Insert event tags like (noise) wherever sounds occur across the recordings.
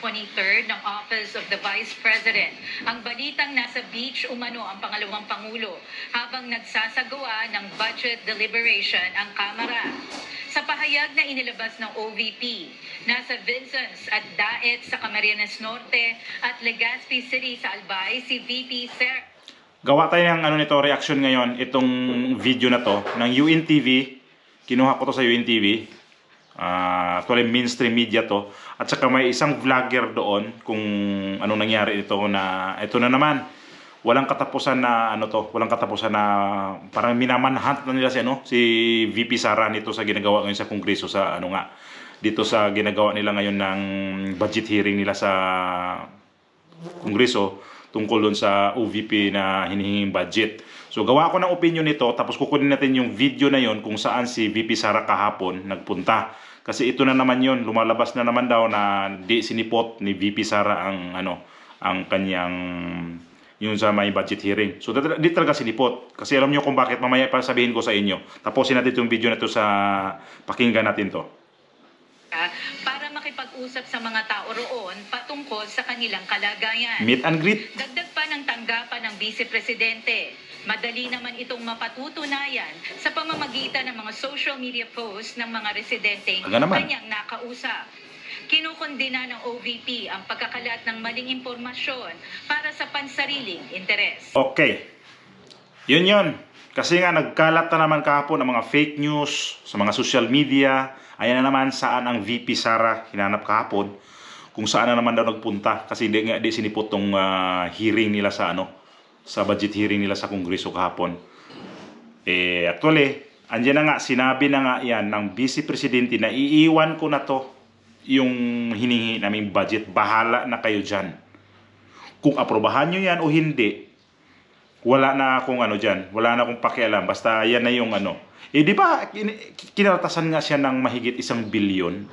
23rd ng Office of the Vice President. Ang balitang nasa beach umano ang pangalawang Pangulo habang nagsasagawa ng budget deliberation ang Kamara. Sa pahayag na inilabas ng OVP, nasa Vincents at Daet sa Camarines Norte at Legazpi City sa Albay si VP Ser Gawa tayo ng ano nito, reaction ngayon, itong video na to, ng UNTV. Kinuha ko to sa UNTV. Ah, actually, mainstream media to. At saka may isang vlogger doon kung ano nangyari ito na, ito na naman. Walang katapusan na ano to, walang katapusan na parang minamanhunt na nila si ano, si VP Sara nito sa ginagawa ngayon sa Kongreso sa ano nga dito sa ginagawa nila ngayon ng budget hearing nila sa Kongreso tungkol doon sa OVP na hinihinging budget. So gawa ko ng opinion nito tapos kukunin natin yung video na yon kung saan si VP Sara kahapon nagpunta. Kasi ito na naman yon lumalabas na naman daw na di sinipot ni VP Sara ang ano ang kanyang yung sa may budget hearing. So di talaga sinipot. Kasi alam niyo kung bakit mamaya pa sabihin ko sa inyo. Tapusin natin itong video na to sa pakinggan natin to. para makipag-usap sa mga tao roon patungkol sa kanilang kalagayan. Meet and greet. Dagdag pa ng tanggapan ng Vice Presidente. Madali naman itong mapatutunayan sa pamamagitan ng mga social media posts ng mga residenteng Aga naman. kanyang nakausap. Kinukondina ng OVP ang pagkakalat ng maling impormasyon para sa pansariling interes. Okay. Yun yun. Kasi nga nagkalat na naman kahapon ang mga fake news sa mga social media. Ayan na naman saan ang VP Sara hinanap kahapon. Kung saan na naman daw nagpunta. Kasi di nga di sinipot tong ah, hearing nila sa ano sa budget hearing nila sa Kongreso kahapon. Eh, actually, andyan na nga, sinabi na nga yan ng Vice Presidente na iiwan ko na to yung hinihingi naming budget. Bahala na kayo dyan. Kung aprobahan nyo yan o hindi, wala na akong ano dyan, wala na akong pakialam, basta yan na yung ano. Eh di ba, kin- kinaratasan nga siya ng mahigit isang bilyon,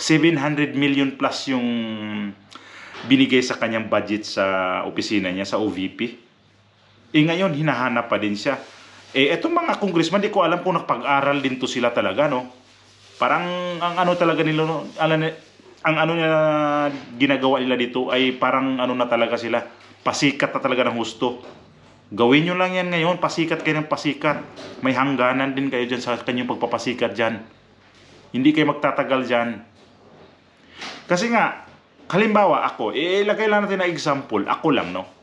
700 million plus yung binigay sa kanyang budget sa opisina niya, sa OVP. Eh ngayon, hinahanap pa din siya. Eh, etong mga congressman, di ko alam kung nakapag-aral din to sila talaga, no? Parang ang ano talaga nila, no? Alam, ang ano na ginagawa nila dito ay parang ano na talaga sila, pasikat na talaga ng husto. Gawin nyo lang yan ngayon, pasikat kayo ng pasikat. May hangganan din kayo dyan sa kanyang pagpapasikat dyan. Hindi kayo magtatagal dyan. Kasi nga, halimbawa ako, ilagay lang natin na example, ako lang, no?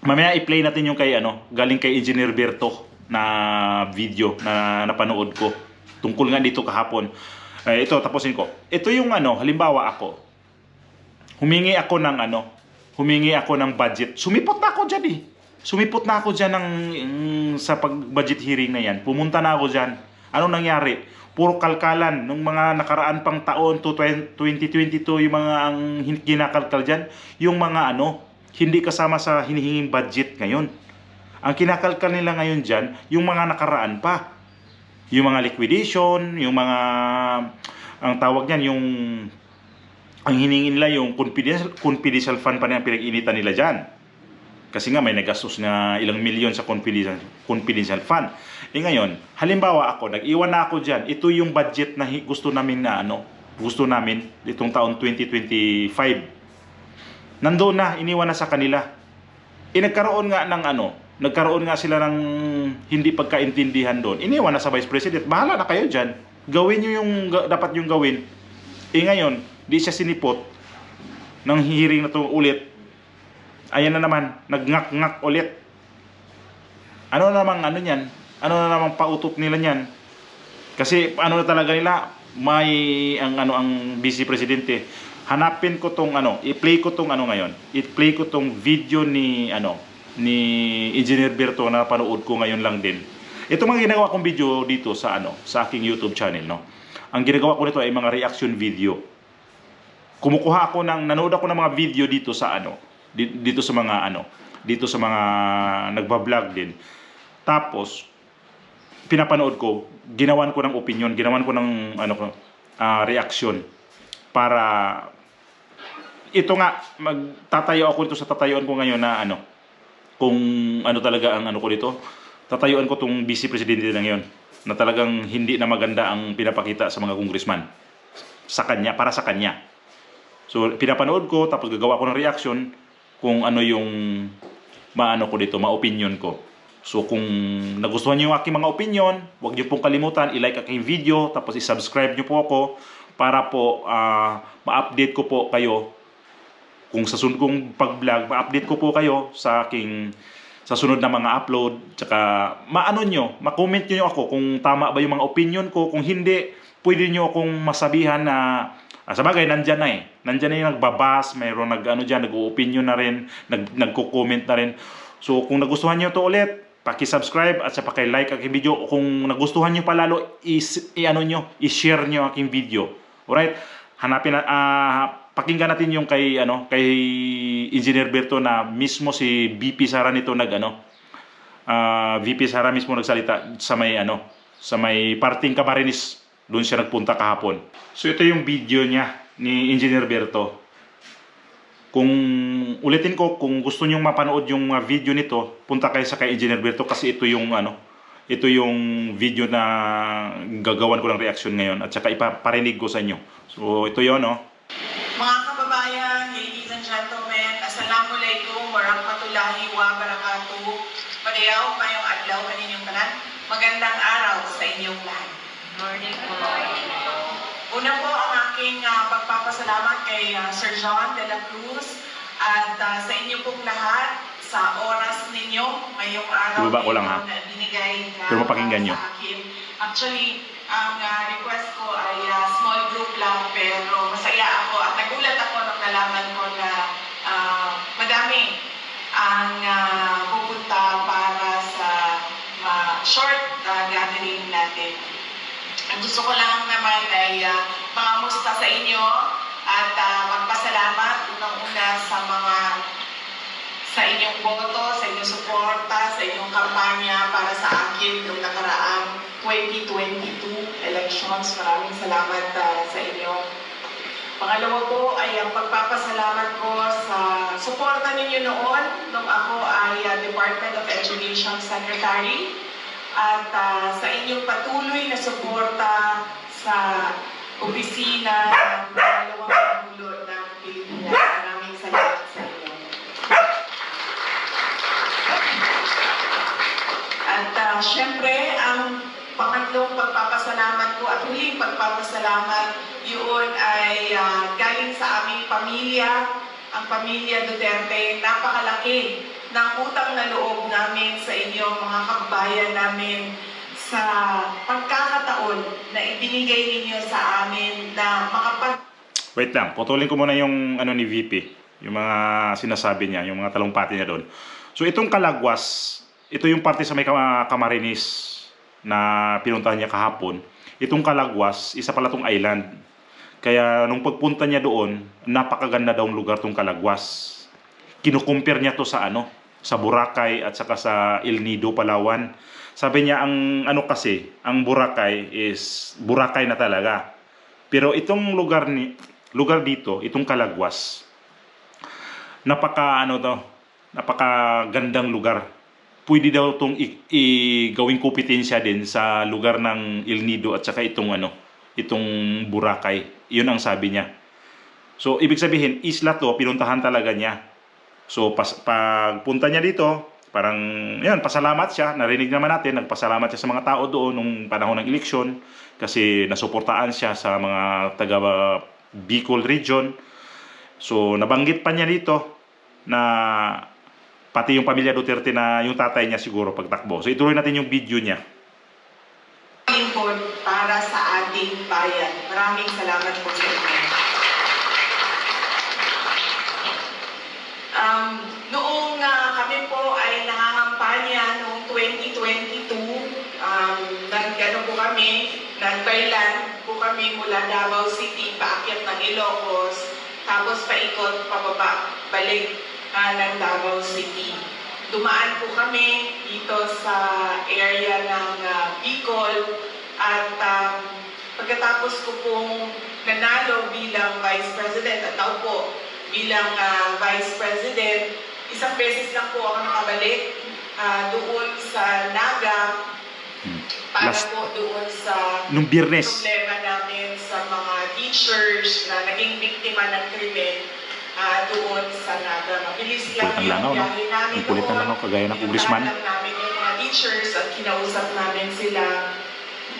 Mamaya i-play natin yung kay ano, galing kay Engineer Berto na video na napanood ko tungkol nga dito kahapon. Eh, ito tapusin ko. Ito yung ano, halimbawa ako. Humingi ako ng ano, humingi ako ng budget. Sumipot na ako diyan eh. Sumipot na ako diyan ng mm, sa pag-budget hearing na yan. Pumunta na ako diyan. Ano nangyari? Puro kalkalan nung mga nakaraan pang taon to 20- 2022 yung mga ang kinakalkal diyan, yung mga ano, hindi kasama sa hinihinging budget ngayon. Ang kinakalkal nila ngayon diyan, yung mga nakaraan pa. Yung mga liquidation, yung mga ang tawag niyan yung ang hiningi nila yung confidential, confidential fund pa na pinag-initan nila dyan. Kasi nga may nagastos na ilang milyon sa confidential, confidential fund. Eh ngayon, halimbawa ako, nag-iwan na ako dyan, ito yung budget na gusto namin na ano, gusto namin itong taon 2025. Nandoon na, iniwan na sa kanila. Eh nagkaroon nga ng ano, nagkaroon nga sila ng hindi pagkaintindihan doon. Iniwan na sa Vice President, bahala na kayo dyan. Gawin nyo yung dapat yung gawin. Eh ngayon, di siya sinipot ng hearing na to ulit. Ayan na naman, nagngak-ngak ulit. Ano na namang ano niyan? Ano na namang pautot nila niyan? Kasi ano na talaga nila, may ang ano ang vice presidente. Hanapin ko tong ano, i-play ko tong ano ngayon. I-play ko tong video ni ano ni Engineer Berto na panood ko ngayon lang din. Ito mga ginagawa kong video dito sa ano, sa aking YouTube channel, no. Ang ginagawa ko nito ay mga reaction video. Kumukuha ako ng nanood ako ng mga video dito sa ano, di- dito sa mga ano, dito sa mga nagba-vlog din. Tapos pinapanood ko, ginawan ko ng opinion, ginawan ko ng ano ko, ah, reaction para ito nga magtatayo ako dito sa tatayuan ko ngayon na ano kung ano talaga ang ano ko dito. Tatayuan ko tong vice presidente na ngayon na talagang hindi na maganda ang pinapakita sa mga congressman. Sa kanya para sa kanya. So, pinapanood ko, tapos gagawa ko ng reaction kung ano yung maano ko dito, ma-opinion ko. So, kung nagustuhan niyo yung aking mga opinion, huwag niyo pong kalimutan, i-like aking video, tapos i-subscribe niyo po ako para po ah, ma-update ko po kayo kung sa sunod kong pag-vlog, ma-update ko po kayo sa aking sa sunod na mga upload, tsaka maano nyo, ma-comment nyo ako kung tama ba yung mga opinion ko, kung hindi, pwede nyo akong masabihan na Ah, sa bagay, nandyan na eh. Nandyan na yung nagbabas, mayroon nag, ano dyan, nag-opinion na rin, nag, nagko-comment na rin. So, kung nagustuhan nyo to ulit, paki-subscribe at sa paki-like aking video. Kung nagustuhan nyo pa lalo, is, i-ano nyo, i-share nyo aking video. Alright? Hanapin na, ah, pakinggan natin yung kay, ano, kay Engineer Berto na mismo si BP Sara nito nag, ano, ah, VP Sara mismo nagsalita sa may, ano, sa may parting Camarines doon siya nagpunta kahapon. So ito yung video niya ni Engineer Berto. Kung ulitin ko, kung gusto niyo mapanood yung mga video nito, punta kayo sa kay Engineer Berto kasi ito yung ano, ito yung video na gagawan ko ng reaction ngayon at saka ipaparinig ko sa inyo. So ito yon. Mga Morning po. Una po ang aking ah, pagpapasalamat kay ah, Sir John de la Cruz at ah, sa inyo pong lahat sa oras ninyo ngayong araw Ibaba ko lang, ha? na binigay na Pero mapakinggan nyo. sa akin. Actually, ang ah, request ko ay ah, small group lang pero masaya ako at nagulat ako nung nalaman ko na ah, madami ang ah, pupunta para sa ah, short ah, gathering natin. Ang gusto ko lang naman ay uh, mangamusta sa inyo at ah, magpasalamat unang-una sa mga sa inyong boto, sa inyong suporta, sa inyong kampanya para sa akin noong nakaraang 2022 elections. Maraming salamat ah, sa inyo. Pangalawa po ay ang pagpapasalamat ko sa suporta ninyo noon nung ako ay ah, Department of Education Secretary at ah, sa inyong patuloy na suporta sa opisina ng pangalawang Pangulo ng Pilipinas. Maraming salamat sa inyo. At ah, syempre, ang pangatlong pagpapasalamat ko at huling pagpapasalamat yun ay ah, galing sa aming pamilya, ang pamilya Duterte. Napakalaki ng utang na loob namin sa inyo, mga kabayan namin, sa pagkakataon na ibinigay ninyo sa amin na makapag Wait lang, putulin ko muna yung ano ni VP, yung mga sinasabi niya, yung mga talumpati niya doon. So itong Kalagwas, ito yung parte sa may Camarines na pinuntahan niya kahapon. Itong Kalagwas, isa pala tong island. Kaya nung pagpunta niya doon, napakaganda daw lugar tong Kalagwas. Kinukumpir niya to sa ano, sa Boracay at saka sa El Nido, Palawan. Sabi niya ang ano kasi, ang Boracay is Boracay na talaga. Pero itong lugar ni lugar dito, itong Kalagwas, napaka ano to, napaka gandang lugar. Pwede daw itong i- i- gawing kompetensya din sa lugar ng El Nido at saka itong ano, itong Boracay. 'Yun ang sabi niya. So ibig sabihin, isla to, pinuntahan talaga niya. So pas, pagpunta niya dito, parang yan, pasalamat siya. Narinig naman natin, nagpasalamat siya sa mga tao doon nung panahon ng eleksyon kasi nasuportaan siya sa mga taga Bicol region. So nabanggit pa niya dito na pati yung pamilya Duterte na yung tatay niya siguro pagtakbo. So ituloy natin yung video niya. lingkod para sa ating bayan. Maraming salamat po sa inyo. Um, noong ah, kami po ay nangangampanya noong 2022, um, nag-ano po kami, nag-Thailand po kami mula Davao City, paakyat ng Ilocos, tapos paikot, pababa, balik ah, ng Davao City. Dumaan po kami dito sa area ng ah, Bicol at um, pagkatapos ko pong nanalo bilang Vice President at naupo bilang ah, Vice President, isang beses lang po ako nakabalik ah, doon sa Naga Hmm. para Last- po doon sa Nung biyernes, problema namin sa mga teachers na naging biktima ng krimen ah, doon sa Naga. Mabilis lang Kulit ng langaw, no? biyahe namin Ang kulit ng doon. langaw, kagaya ng congressman. Pinuntahan lang namin yung mga teachers at kinausap namin sila.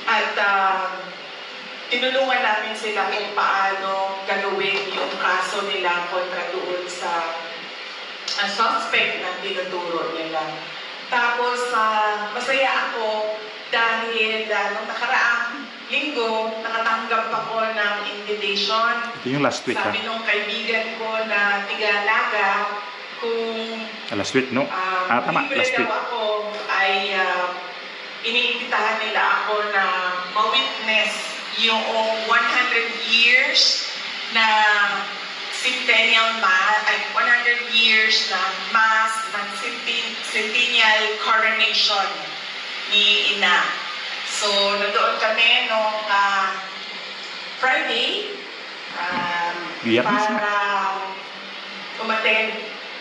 At ah, tinulungan namin sila kung paano gagawin yung kaso nila kontra doon sa ah, suspect na tinuturo nila. Tapos, ah, masaya ako dahil uh, nung nakaraang linggo, nakatanggap ako ng invitation. Ito yung last week ha. Sabi nung kaibigan ko na tiga-naga, kung Ah, Last week, no? um, Ah, tama, last week. ako, ay uh, iniimbitahan nila ako na ma-witness yung 100 years na centennial mass, ay 100 years na mass ng centen- centennial coronation ni Ina. So, nandoon kami nung ah, Friday um, na. para umattend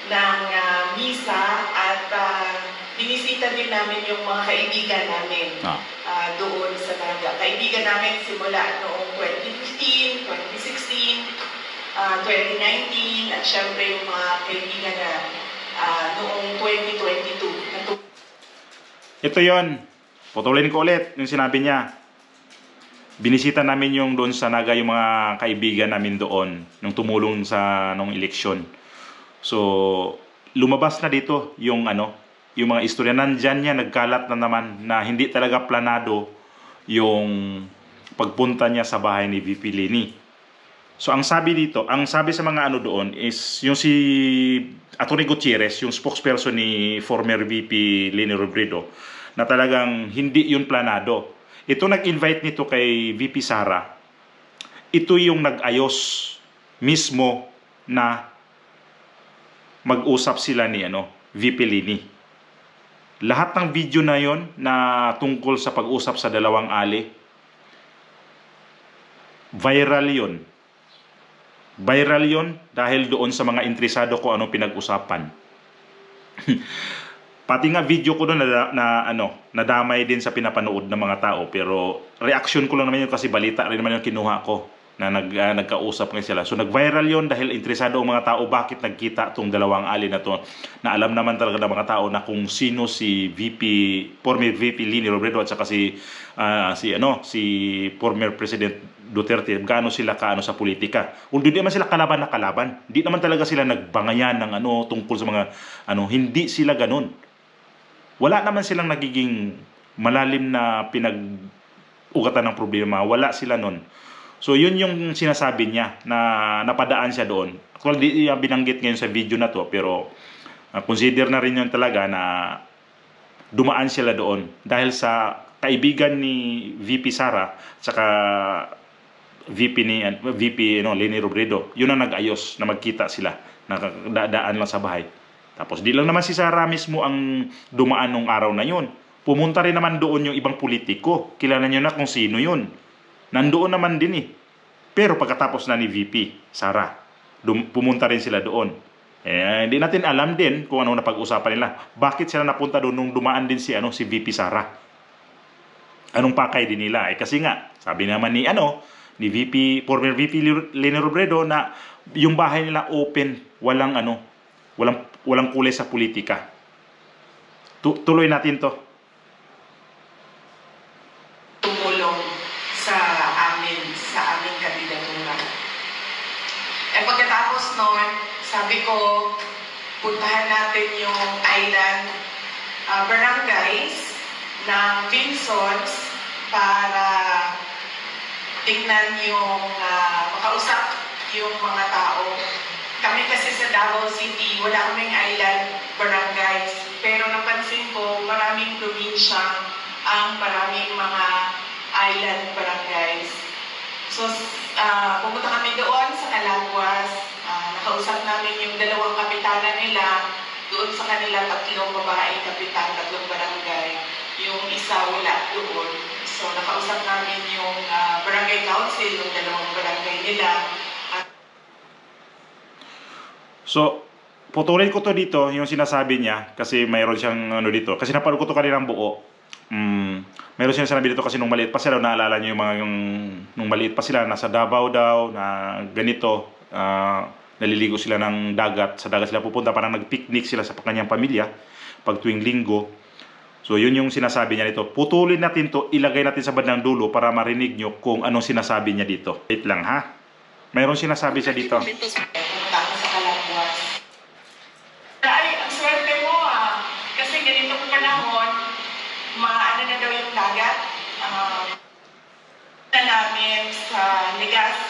ng ah, misa at uh, binisita din namin yung mga kaibigan namin Ah. ah, doon sa Naga. Kaibigan namin simula noong 2015, 2016, ah, 2019, at syempre yung mga kaibigan na ah, noong 2022. Natu- Ito yon. Putulin ko ulit yung sinabi niya. Binisita namin yung doon sa Naga yung mga kaibigan namin doon nung tumulong sa nung eleksyon. So, lumabas na dito yung ano, yung mga istorya nandyan niya nagkalat na naman na hindi talaga planado yung pagpunta niya sa bahay ni VP Lini. So ang sabi dito, ang sabi sa mga ano doon is yung si Atty. Gutierrez, yung spokesperson ni former VP Leni Robredo, na talagang hindi yun planado. Ito nag-invite nito kay VP Sara. Ito yung nag-ayos mismo na mag-usap sila ni ano, VP Lini. Lahat ng video na yon na tungkol sa pag-usap sa dalawang ali, viral yon viral yon dahil doon sa mga interesado ko anong pinag-usapan. (laughs) Pati nga video ko doon na, na ano, nadamay din sa pinapanood ng mga tao pero reaction ko lang naman yun kasi balita rin naman yung kinuha ko na nag, ah, nagkausap ngayon sila. So nag-viral yon dahil interesado ang mga tao bakit nagkita tong dalawang ali na to na alam naman talaga ng mga tao na kung sino si VP former VP Lini Robredo at saka si ah, si ano si former President Duterte gaano sila kaano sa politika. Kung hindi naman sila kalaban na kalaban, hindi naman talaga sila nagbangayan ng ano tungkol sa mga ano hindi sila ganun. Wala naman silang nagiging malalim na pinag ugatan ng problema. Wala sila nun. So yun yung sinasabi niya na napadaan siya doon. Actually, di niya binanggit ngayon sa video na to pero uh, consider na rin yun talaga na dumaan sila doon. Dahil sa kaibigan ni VP Sara saka VP ni uh, VP no Leni Robredo yun ang nag-ayos na magkita sila. Nakadaan lang sa bahay. Tapos di lang naman si Sara mismo ang dumaan nung araw na yun. Pumunta rin naman doon yung ibang politiko. Kilala niyo na kung sino yun nandoon naman din eh pero pagkatapos na ni VP Sara dum- pumunta rin sila doon eh, hindi natin alam din kung ano na pag-usapan nila. Bakit sila napunta doon nung dumaan din si ano si VP Sara? Anong pakay din nila? Eh kasi nga, sabi naman ni ano, ni VP former VP Leni Robredo na yung bahay nila open, walang ano, walang walang kulay sa politika. Tu- tuloy natin 'to. tumulong sa amin, sa aming kandidatura. Eh pagkatapos noon, ko, puntahan natin yung island ah, barangays ng Vinsons para tingnan yung ah, makausap yung mga tao. Kami kasi sa Davao City, wala kaming island barangays. Pero napansin ko, maraming probinsya ang maraming mga island barangays. So, ah, pumunta kami doon sa Calagwas. Nakausap namin yung dalawang kapitana nila. Doon sa kanila tatlong babae kapitan, tatlong barangay. Yung isa wala doon. So, nakausap namin yung ah, barangay council, yung dalawang barangay nila. At So, putulin ko to dito, yung sinasabi niya, kasi mayroon siyang ano dito. Kasi napanood ko to kanina buo. mm, meron siya sinabi dito kasi nung maliit pa sila, naalala niyo yung mga yung nung maliit pa sila, nasa Davao daw, na ganito, ah, naliligo sila ng dagat, sa dagat sila pupunta, parang nag-picnic sila sa kanyang pamilya pag tuwing linggo. So yun yung sinasabi niya dito. Putulin natin to, ilagay natin sa bandang dulo para marinig nyo kung anong sinasabi niya dito. Wait lang ha. Mayroon sinasabi siya dito. Ay, swerte mo ah. Kasi ganitong panahon, maano na daw yung dagat. Um, na namin sa Legazpi,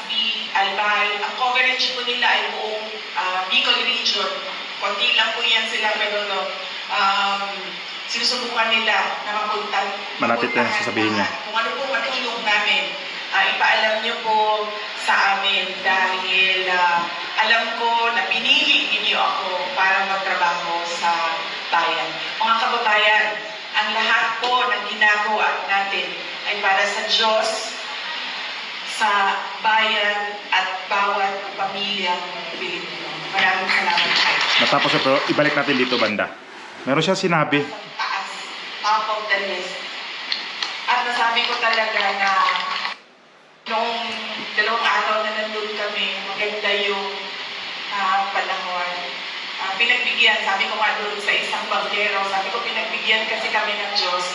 Albay. Ang coverage po nila ay buong ah, Bicol region. Konti lang po yan sila pero no, um, sinusubukan nila na mapunta. Malapit na sasabihin niya. Kung ano po matulong namin, ah, ipaalam niyo po sa amin dahil ah, alam ko na pinili ninyo ako para magtrabaho sa bayan. Mga kababayan, ang lahat po ng ginagawa natin ay para sa Diyos, sa bayan at bawat pamilyang Pilipino. Maraming salamat po. Natapos na pero ibalik natin dito banda. Meron siya sinabi. Taas, top of the list. At nasabi ko talaga na nung dalawang araw na nandun kami, maganda yung ah, panahon. Ah, pinagbigyan, sabi ko nga doon sa isang banggero, sabi ko pinagbigyan kasi kami ng Diyos.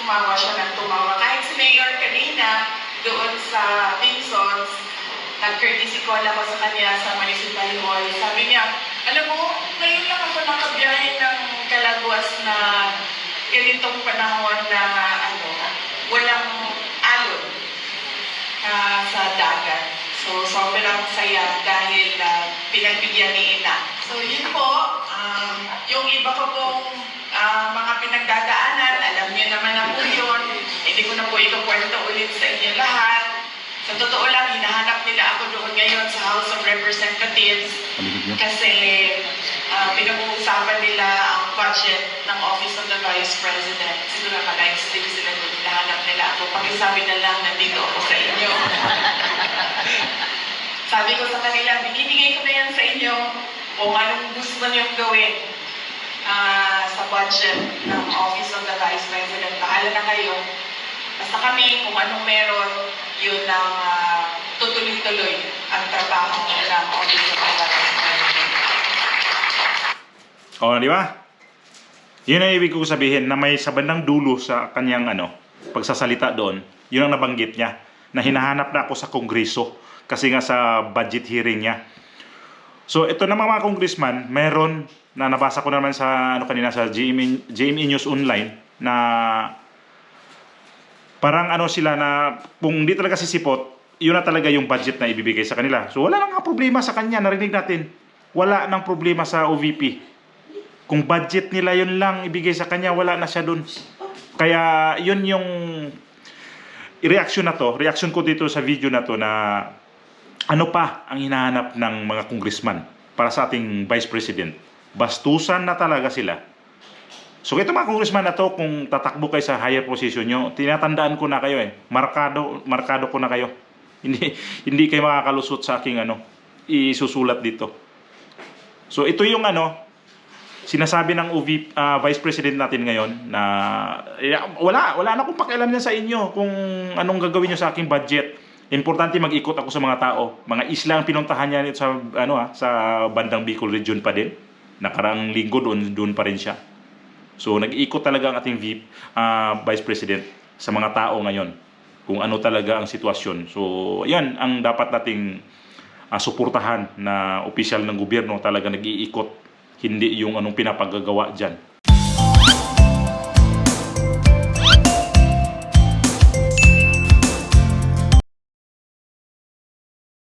Tumawa siya ng tumawa. Kahit si Mayor kanina, doon sa Vinsons, nag-courtesy call ako sa kanya sa Municipal Hall. Sabi niya, alam mo, ngayon lang ako nakabiyahe ng Calaguas na ganitong panahon na ano, walang alon ah, sa dagat. So, sobrang saya dahil ah, pinagbigyan ni Ina. So, yun po, um, yung iba ko pong ah, mga pinagdadaanan, alam niyo naman na po yun. Hindi ko na po ito kwento ulit sa inyo lahat. Sa totoo lang, hinahanap nila ako doon ngayon sa House of Representatives kasi ah, pinag-uusapan nila ang budget ng Office of the Vice President. Siguro naka-live-stream sila doon, hinahanap nila ako. Pakisabi na lang, nandito ako sa inyo. (laughs) Sabi ko sa kanila, binibigay ko na yan sa inyo kung anong gusto niyong gawin ah, sa budget ng Office of the Vice President. Bahala na kayo. Basta kami, kung anong meron, yun ang ah, tutuloy-tuloy ang trabaho ng Office of. O, di ba? Yun ang ibig ko sabihin na may sa bandang dulo sa kanyang ano, pagsasalita doon, yun ang nabanggit niya na hinahanap na ako sa kongreso kasi nga sa budget hearing niya. So ito naman mga congressman, meron na nabasa ko naman sa ano kanina sa GME, GME News Online na parang ano sila na kung di talaga sisipot, yun na talaga yung budget na ibibigay sa kanila. So wala nang problema sa kanya, narinig natin. Wala nang problema sa OVP. Kung budget nila yun lang ibigay sa kanya, wala na siya dun. Kaya yun yung reaction na to, reaction ko dito sa video na to na ano pa ang hinahanap ng mga congressman para sa ating vice president. Bastusan na talaga sila. So ito mga congressman na to, kung tatakbo kayo sa higher position nyo, tinatandaan ko na kayo eh. Markado, markado ko na kayo. (laughs) Hindi, hindi kayo makakalusot sa aking ano, isusulat dito. So ito yung ano, sinasabi ng UV, ah, Vice President natin ngayon na eh, wala, wala na akong pakialam niya sa inyo kung anong gagawin niyo sa aking budget. Importante mag-ikot ako sa mga tao. Mga isla ang pinuntahan niya nito sa ano ah, sa bandang Bicol region pa din. Nakarang linggo doon doon pa rin siya. So nag-ikot talaga ang ating VP, ah, Vice President sa mga tao ngayon kung ano talaga ang sitwasyon. So, yan ang dapat nating ah, suportahan na opisyal ng gobyerno. Talaga nag-iikot. Hindi yung anong pinapagagawa dyan